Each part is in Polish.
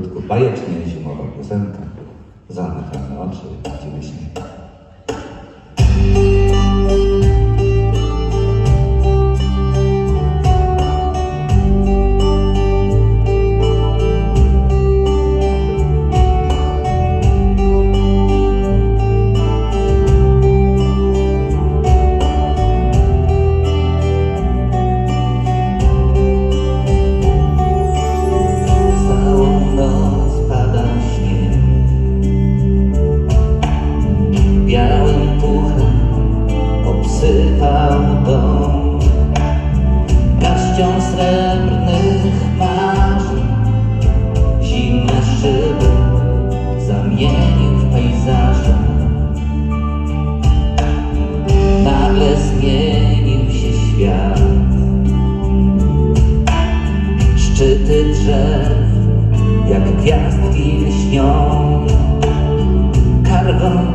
krótko, bajecznie zimowa piosenka. Zamykamy oczy, widzimy się. tobą Garścią srebrnych marzeń Zimne szyby zamienił w pejzaże. Nagle zmienił się świat. Szczyty drzew jak gwiazdki lśnią Kargon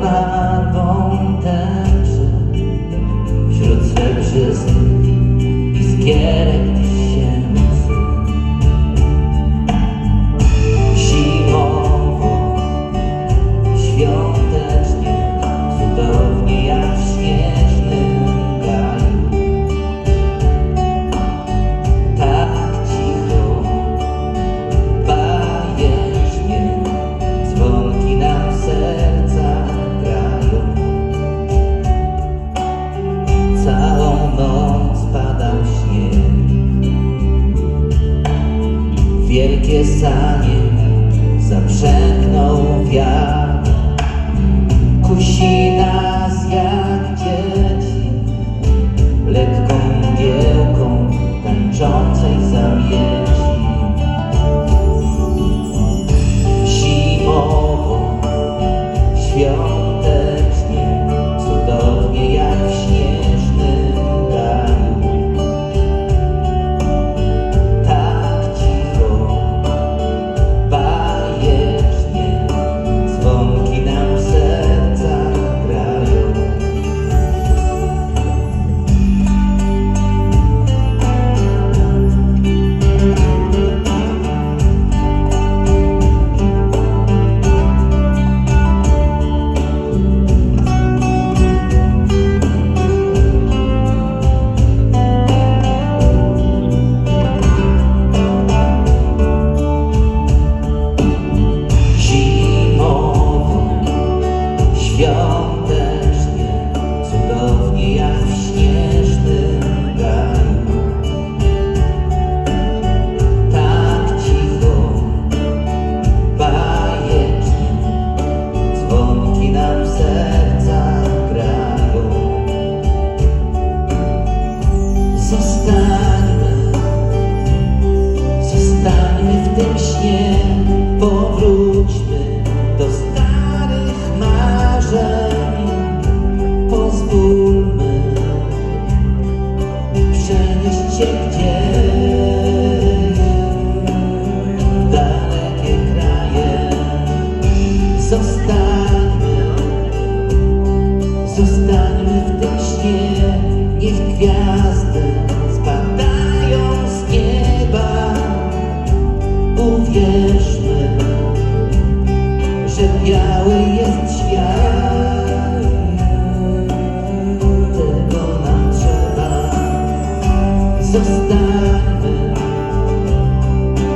Zostańmy,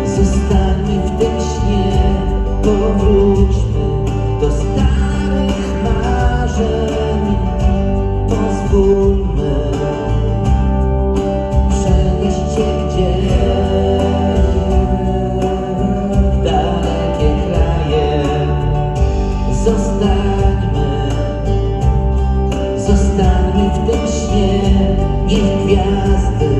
zostańmy w tym śnie, powróćmy do starych marzeń, pozwólmy przenieść się gdzieś. W dalekie kraje. Zostańmy, zostańmy w tym śnie, niech gwiazdy